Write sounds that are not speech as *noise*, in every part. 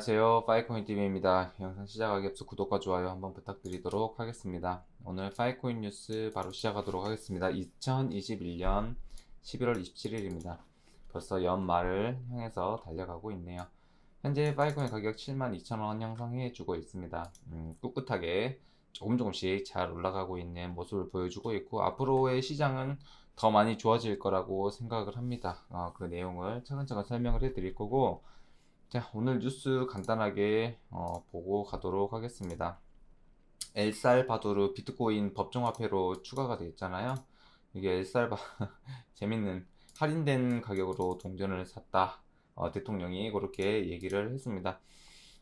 안녕하세요. 파이코인 TV입니다. 영상 시작하기 앞서 구독과 좋아요 한번 부탁드리도록 하겠습니다. 오늘 파이코인 뉴스 바로 시작하도록 하겠습니다. 2021년 11월 27일입니다. 벌써 연말을 향해서 달려가고 있네요. 현재 파이코인 가격 72,000원 형성해주고 있습니다. 음, 꿋꿋하게 조금 조금씩 잘 올라가고 있는 모습을 보여주고 있고 앞으로의 시장은 더 많이 좋아질 거라고 생각을 합니다. 어, 그 내용을 차근차근 설명을 해드릴 거고 자, 오늘 뉴스 간단하게 어, 보고 가도록 하겠습니다. 엘살바도르 비트코인 법정화폐로 추가가 되어 있잖아요. 이게 엘살바 *laughs* 재밌는 할인된 가격으로 동전을 샀다. 어, 대통령이 그렇게 얘기를 했습니다.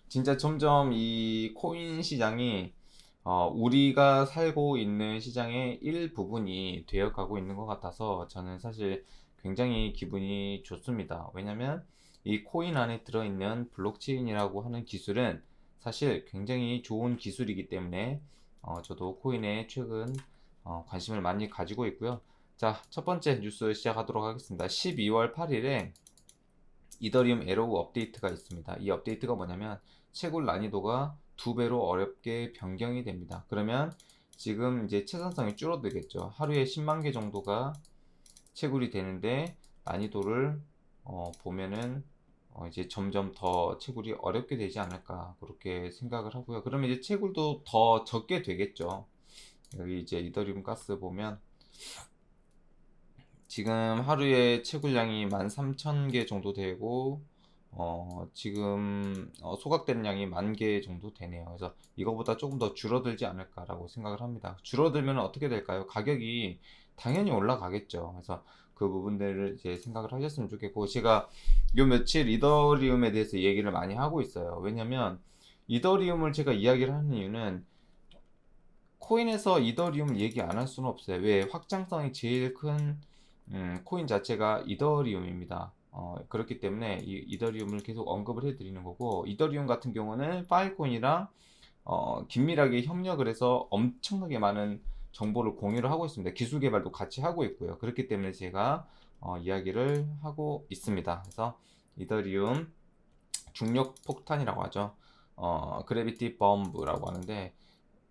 진짜 점점 이 코인 시장이 어, 우리가 살고 있는 시장의 일부분이 되어가고 있는 것 같아서 저는 사실 굉장히 기분이 좋습니다. 왜냐면 이 코인 안에 들어있는 블록체인이라고 하는 기술은 사실 굉장히 좋은 기술이기 때문에 어, 저도 코인에 최근 어, 관심을 많이 가지고 있고요. 자, 첫 번째 뉴스 시작하도록 하겠습니다. 12월 8일에 이더리움 에로우 업데이트가 있습니다. 이 업데이트가 뭐냐면 채굴 난이도가 두 배로 어렵게 변경이 됩니다. 그러면 지금 이제 채선성이 줄어들겠죠. 하루에 10만 개 정도가 채굴이 되는데 난이도를 어, 보면은 어, 이제 점점 더 채굴이 어렵게 되지 않을까 그렇게 생각을 하고요. 그러면 이제 채굴도 더 적게 되겠죠. 여기 이제 이더리움 가스 보면 지금 하루에 채굴량이 13,000개 정도 되고 어, 지금 어, 소각되는 양이 만 개 정도 되네요. 그래서 이거보다 조금 더 줄어들지 않을까라고 생각을 합니다. 줄어들면 어떻게 될까요? 가격이 당연히 올라가겠죠. 그래서 그 부분들을 이제 생각을 하셨으면 좋겠고 제가 요 며칠 이더리움에 대해서 얘기를 많이 하고 있어요. 왜냐면 이더리움을 제가 이야기를 하는 이유는 코인에서 이더리움 얘기 안 할 수는 없어요. 왜 확장성이 제일 큰 음, 코인 자체가 이더리움입니다. 어, 그렇기 때문에 이 이더리움을 계속 언급을 해드리는 거고 이더리움 같은 경우는 파일코인이랑 어, 긴밀하게 협력을 해서 엄청나게 많은 정보를 공유를 하고 있습니다. 기술 개발도 같이 하고 있고요. 그렇기 때문에 제가 어, 이야기를 하고 있습니다. 그래서 이더리움 중력 폭탄이라고 하죠. 어, 그래비티 범브라고 하는데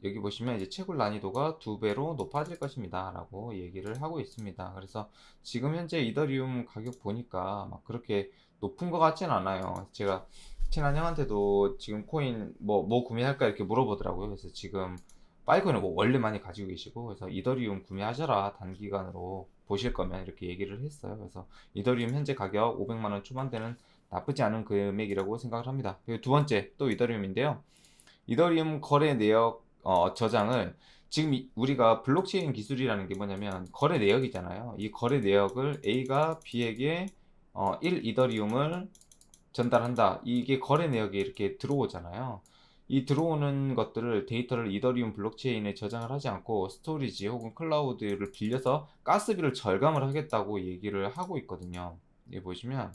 여기 보시면 이제 채굴 난이도가 두 배로 높아질 것입니다. 라고 얘기를 하고 있습니다. 그래서 지금 현재 이더리움 가격 보니까 막 그렇게 높은 것 같진 않아요. 제가 친한 형한테도 지금 코인 뭐, 뭐 구매할까 이렇게 물어보더라고요. 그래서 지금 파이코인을 뭐 원래 많이 가지고 계시고 그래서 이더리움 구매하셔라 단기간으로 보실 거면 이렇게 얘기를 했어요. 그래서 이더리움 현재 가격 500만 원 초반대는 나쁘지 않은 금액이라고 생각을 합니다. 그리고 두 번째 또 이더리움인데요. 이더리움 거래 내역 어, 저장을 지금 이- 우리가 블록체인 기술이라는 게 뭐냐면 거래 내역이잖아요. 이 거래 내역을 A가 B에게 어, 1 이더리움을 전달한다. 이게 거래 내역에 이렇게 들어오잖아요. 이 들어오는 것들을 데이터를 이더리움 블록체인에 저장을 하지 않고 스토리지 혹은 클라우드를 빌려서 가스비를 절감을 하겠다고 얘기를 하고 있거든요. 여기 보시면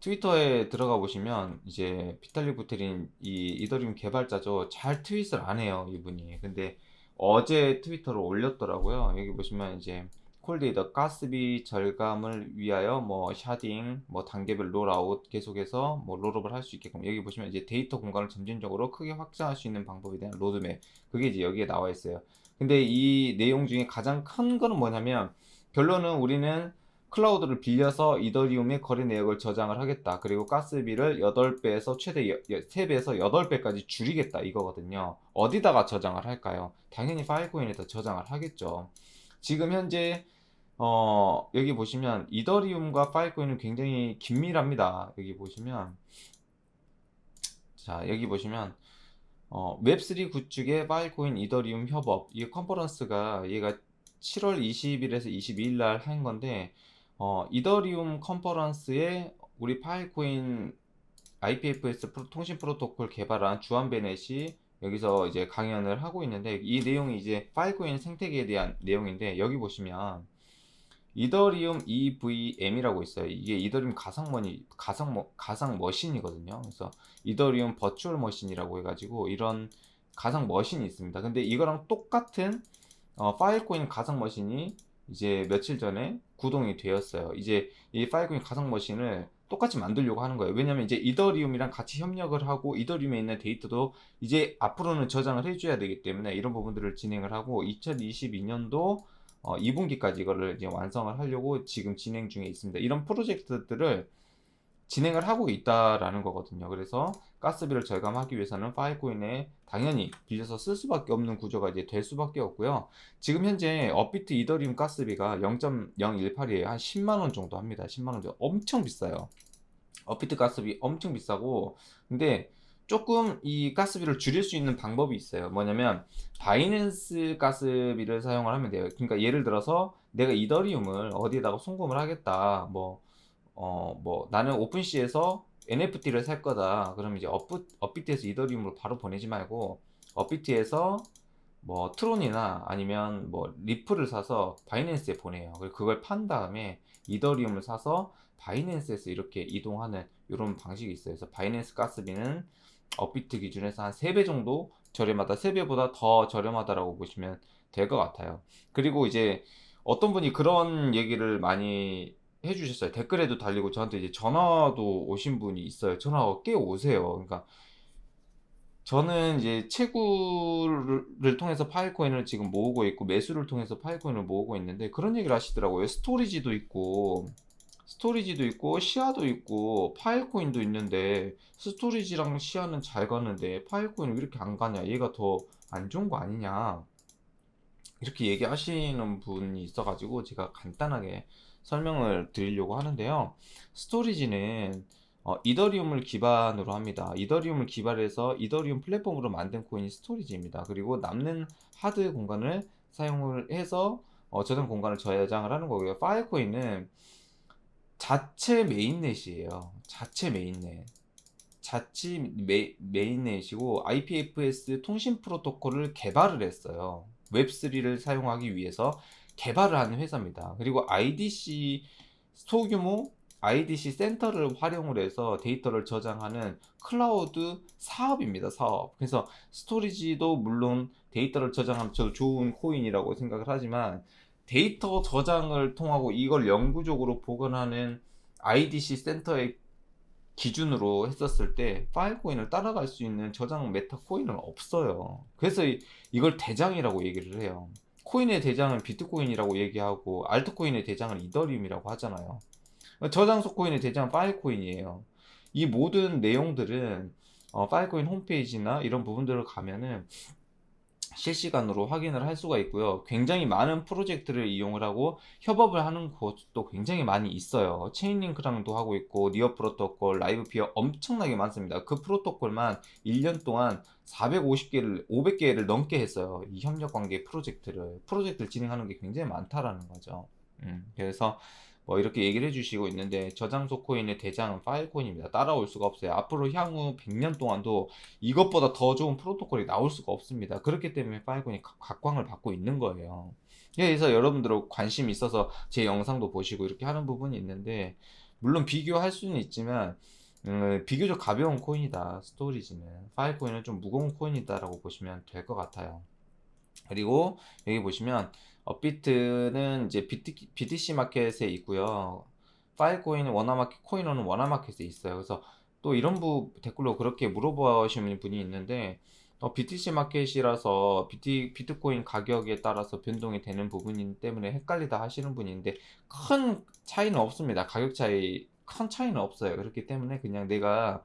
트위터에 들어가 보시면 이제 비탈리 부테린 이 이더리움 개발자죠. 잘 트윗을 안 해요, 이분이. 근데 어제 트위터로 올렸더라고요. 여기 보시면 이제 콜데이터 가스비 절감을 위하여 뭐 샤딩, 뭐 단계별 롤아웃 계속해서 뭐 롤업을 할 수 있게끔 여기 보시면 이제 데이터 공간을 점진적으로 크게 확장할 수 있는 방법에 대한 로드맵 그게 이제 여기에 나와 있어요. 근데 이 내용 중에 가장 큰 거는 뭐냐면 결론은 우리는 클라우드를 빌려서 이더리움의 거래 내역을 저장을 하겠다. 그리고 가스비를 8배에서 최대 3배에서 8배까지 줄이겠다. 이거거든요. 어디다가 저장을 할까요? 당연히 파일코인에다 저장을 하겠죠. 지금 현재 어, 여기 보시면 이더리움과 파일코인은 굉장히 긴밀합니다. 여기 보시면 자, 여기 보시면 어, 웹3 구축의 파일코인 이더리움 협업 이 컨퍼런스가 얘가 7월 20일에서 22일 날 한 건데 어, 이더리움 컨퍼런스에 우리 파일코인 IPFS 프로- 통신 프로토콜 개발한 주한 베넷이 여기서 이제 강연을 하고 있는데 이 내용이 이제 파일코인 생태계에 대한 내용인데 여기 보시면 이더리움 EVM이라고 있어요. 이게 이더리움 가상머니 가상 머 가상 머신이거든요. 그래서 이더리움 버추얼 머신이라고 해가지고 이런 가상 머신이 있습니다. 근데 이거랑 똑같은 어, 파일코인 가상 머신이 이제 며칠 전에 구동이 되었어요. 이제 이 파일코인 가상 머신을 똑같이 만들려고 하는 거예요. 왜냐면 이제 이더리움이랑 같이 협력을 하고 이더리움에 있는 데이터도 이제 앞으로는 저장을 해줘야 되기 때문에 이런 부분들을 진행을 하고 2022년도 어, 2분기까지 이거를 이제 완성을 하려고 지금 진행 중에 있습니다. 이런 프로젝트들을 진행을 하고 있다라는 거거든요. 그래서 가스비를 절감하기 위해서는 파이코인에 당연히 빌려서 쓸 수밖에 없는 구조가 이제 될 수밖에 없고요. 지금 현재 업비트 이더리움 가스비가 0.018이에요. 한 10만 원 정도 합니다. 10만 원 정도. 엄청 비싸요. 업비트 가스비 엄청 비싸고 근데 조금 이 가스비를 줄일 수 있는 방법이 있어요. 뭐냐면 바이낸스 가스비를 사용을 하면 돼요. 그러니까 예를 들어서 내가 이더리움을 어디에다가 송금을 하겠다. 뭐 어, 뭐 나는 오픈시에서 NFT를 살 거다. 그럼 이제 업비, 업비트에서 이더리움으로 바로 보내지 말고 업비트에서 뭐 트론이나 아니면 뭐 리플을 사서 바이낸스에 보내요. 그리고 그걸 판 다음에 이더리움을 사서 바이낸스에서 이렇게 이동하는 이런 방식이 있어요. 그래서 바이낸스 가스비는 업비트 기준에서 한 3배 정도 저렴하다. 3배보다 더 저렴하다라고 보시면 될 것 같아요. 그리고 이제 어떤 분이 그런 얘기를 많이 해주셨어요. 댓글에도 달리고 저한테 이제 전화도 오신 분이 있어요. 전화가 꽤 오세요. 그러니까 저는 이제 채굴을 통해서 파일코인을 지금 모으고 있고 매수를 통해서 파일코인을 모으고 있는데 그런 얘기를 하시더라고요. 스토리지도 있고 스토리지도 있고 시야도 있고 파일코인도 있는데 스토리지랑 시야는 잘 가는데 파일코인은 왜 이렇게 안 가냐? 얘가 더 안 좋은 거 아니냐? 이렇게 얘기하시는 분이 있어가지고 제가 간단하게 설명을 드리려고 하는데요. 스토리지는 어, 이더리움을 기반으로 합니다. 이더리움을 기반해서 이더리움 플랫폼으로 만든 코인이 스토리지입니다. 그리고 남는 하드 공간을 사용을 해서 어, 저장 공간을 저장을 하는 거고요. 파일코인은 자체 메인넷이에요. 자체 메인넷. 자체 메, 메인넷이고 IPFS 통신 프로토콜을 개발을 했어요. 웹3를 사용하기 위해서 개발을 하는 회사입니다. 그리고 IDC 소규모 IDC 센터를 활용을 해서 데이터를 저장하는 클라우드 사업입니다. 사업. 그래서 스토리지도 물론 데이터를 저장하면 저 좋은 코인이라고 생각을 하지만 데이터 저장을 통하고 이걸 영구적으로 보관하는 IDC 센터의 기준으로 했었을 때 파일 코인을 따라갈 수 있는 저장 메타 코인은 없어요. 그래서 이걸 대장이라고 얘기를 해요. 코인의 대장은 비트코인이라고 얘기하고 알트코인의 대장은 이더리움이라고 하잖아요. 저장소 코인의 대장은 파일 코인이에요. 이 모든 내용들은 어, 파일코인 홈페이지나 이런 부분들을 가면은 실시간으로 확인을 할 수가 있고요. 굉장히 많은 프로젝트를 이용을 하고 협업을 하는 곳도 굉장히 많이 있어요. 체인링크랑도 하고 있고 니어 프로토콜, 라이브 피어 엄청나게 많습니다. 그 프로토콜만 1년 동안 450개를 500개를 넘게 했어요. 이 협력 관계 프로젝트를 프로젝트를 진행하는 게 굉장히 많다라는 거죠. 음, 그래서 뭐 이렇게 얘기를 해주시고 있는데 저장소 코인의 대장은 파일코인입니다. 따라올 수가 없어요. 앞으로 향후 100년 동안도 이것보다 더 좋은 프로토콜이 나올 수가 없습니다. 그렇기 때문에 파일코인이 각광을 받고 있는 거예요. 그래서 여러분들 관심 있어서 제 영상도 보시고 이렇게 하는 부분이 있는데 물론 비교할 수는 있지만 음, 비교적 가벼운 코인이다 스토리지는 파일코인은 좀 무거운 코인이다라고 보시면 될 것 같아요. 그리고 여기 보시면 업비트는 이제 BT, BTC 마켓에 있고요. 파일코인은 원화마켓, 코인원은 원화마켓에 있어요. 그래서 또 이런 부 댓글로 그렇게 물어보시는 분이 있는데 어, BTC 마켓이라서 비트, 비트코인 가격에 따라서 변동이 되는 부분이기 때문에 헷갈리다 하시는 분인데 큰 차이는 없습니다. 가격 차이 큰 차이는 없어요. 그렇기 때문에 그냥 내가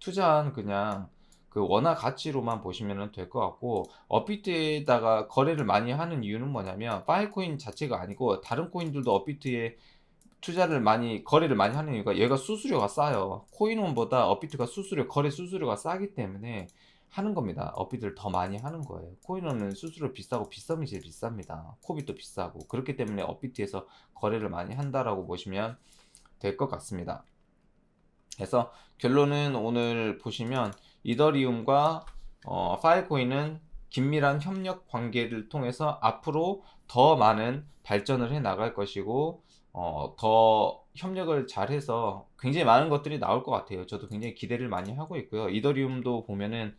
투자한 그냥 그 원화 가치로만 보시면 될 것 같고 업비트에다가 거래를 많이 하는 이유는 뭐냐면 파일코인 자체가 아니고 다른 코인들도 업비트에 투자를 많이 거래를 많이 하는 이유가 얘가 수수료가 싸요. 코인원보다 업비트가 수수료 거래 수수료가 싸기 때문에 하는 겁니다. 업비트를 더 많이 하는 거예요. 코인원은 수수료 비싸고 비싸면 제일 비쌉니다. 코빗도 비싸고 그렇기 때문에 업비트에서 거래를 많이 한다라고 보시면 될 것 같습니다. 그래서 결론은 오늘 보시면 이더리움과 어, 파일코인은 긴밀한 협력 관계를 통해서 앞으로 더 많은 발전을 해 나갈 것이고 어, 더 협력을 잘해서 굉장히 많은 것들이 나올 것 같아요. 저도 굉장히 기대를 많이 하고 있고요. 이더리움도 보면은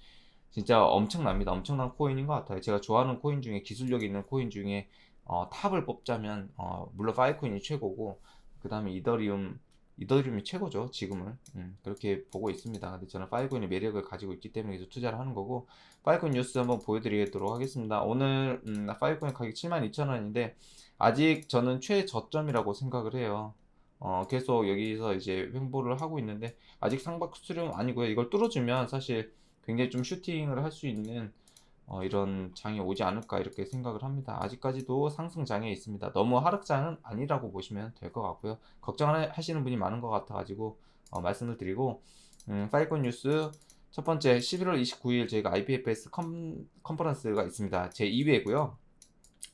진짜 엄청납니다. 엄청난 코인인 것 같아요. 제가 좋아하는 코인 중에 기술력 있는 코인 중에 어, 탑을 뽑자면 어, 물론 파이코인이 최고고 그 다음에 이더리움 이 이더리움이 최고죠 지금은 음, 그렇게 보고 있습니다. 근데 저는 파이코인의 매력을 가지고 있기 때문에 계속 투자를 하는 거고 파이코인 뉴스 한번 보여드리도록 하겠습니다. 오늘 음, 파이코인 가격 72,000원인데 아직 저는 최저점이라고 생각을 해요. 어, 계속 여기서 이제 횡보를 하고 있는데 아직 상박 수렴 아니고요. 이걸 뚫어주면 사실 굉장히 좀 슈팅을 할 수 있는 어, 이런 장이 오지 않을까 이렇게 생각을 합니다. 아직까지도 상승 장에 있습니다. 너무 하락장은 아니라고 보시면 될 것 같고요. 걱정하시는 분이 많은 것 같아가지고 어, 말씀을 드리고 음, 파이콘 뉴스 첫 번째 11월 29일 저희가 IPFS 컨, 컨퍼런스가 있습니다. 제 2회고요.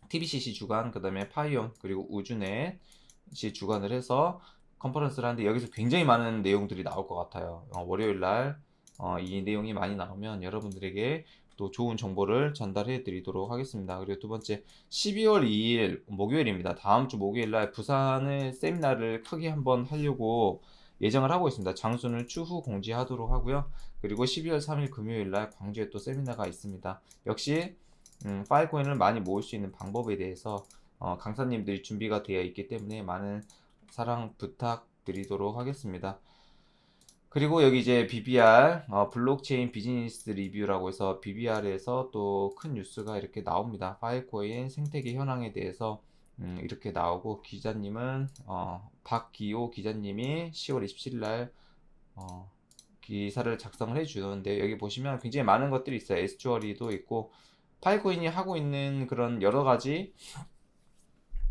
TBCC 주간 그다음에 파이온 그리고 우주넷이 주관을 해서 컨퍼런스를 하는데 여기서 굉장히 많은 내용들이 나올 것 같아요. 어, 월요일 날 어, 이 내용이 많이 나오면 여러분들에게 또 좋은 정보를 전달해 드리도록 하겠습니다. 그리고 두 번째 12월 2일 목요일입니다. 다음 주 목요일 날 부산에 세미나를 크게 한번 하려고 예정을 하고 있습니다. 장소는 추후 공지하도록 하고요. 그리고 12월 3일 금요일 날 광주에 또 세미나가 있습니다. 역시 음, 파일코인을 많이 모을 수 있는 방법에 대해서 어, 강사님들이 준비가 되어 있기 때문에 많은 사랑 부탁드리도록 하겠습니다. 그리고 여기 이제 BBR 어, 블록체인 비즈니스 리뷰라고 해서 BBR에서 또 큰 뉴스가 이렇게 나옵니다. 파일코인 생태계 현황에 대해서 음, 이렇게 나오고 기자님은 어, 박기호 기자님이 10월 27일 날 어, 기사를 작성을 해주는데 여기 보시면 굉장히 많은 것들이 있어요. 에스추어리도 있고 파일코인이 하고 있는 그런 여러 가지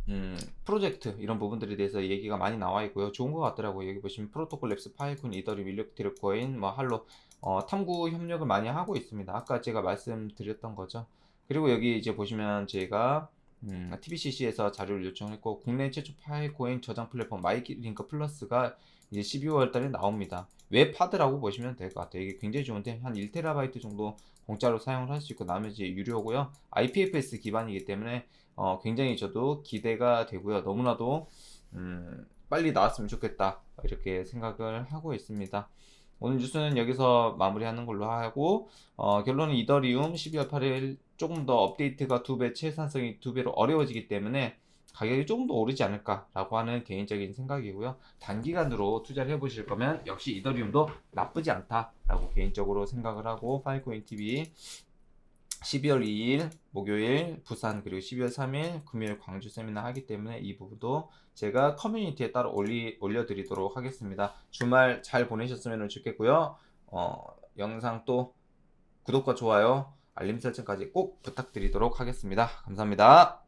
음, 프로젝트 이런 부분들에 대해서 얘기가 많이 나와 있고요. 좋은 것 같더라고요. 여기 보시면 프로토콜 랩스 파일코인 이더리움 일렉트릭 코인 뭐 할로 어, 탐구 협력을 많이 하고 있습니다. 아까 제가 말씀드렸던 거죠. 그리고 여기 이제 보시면 제가 음, TBCC에서 자료를 요청했고 국내 최초 파일코인 저장 플랫폼 마이링크 플러스가 이제 12월 달에 나옵니다. 웹 하드라고 보시면 될 것 같아요. 이게 굉장히 좋은데 한 1테라바이트 정도 공짜로 사용을 할 수 있고 나머지 유료고요. IPFS 기반이기 때문에 어, 굉장히 저도 기대가 되고요. 너무나도 음, 빨리 나왔으면 좋겠다 이렇게 생각을 하고 있습니다. 오늘 뉴스는 여기서 마무리하는 걸로 하고 어, 결론은 이더리움 12월 8일 조금 더 업데이트가 두 배, 채산성이 두 배로 어려워지기 때문에 가격이 조금 더 오르지 않을까라고 하는 개인적인 생각이고요. 단기간으로 투자를 해보실 거면 역시 이더리움도 나쁘지 않다라고 개인적으로 생각을 하고 파이코인 TV 12월 2일 목요일 부산 그리고 12월 3일 금요일 광주 세미나 하기 때문에 이 부분도 제가 커뮤니티에 따로 올리, 올려드리도록 하겠습니다. 주말 잘 보내셨으면 좋겠고요. 어, 영상 또 구독과 좋아요, 알림 설정까지 꼭 부탁드리도록 하겠습니다. 감사합니다.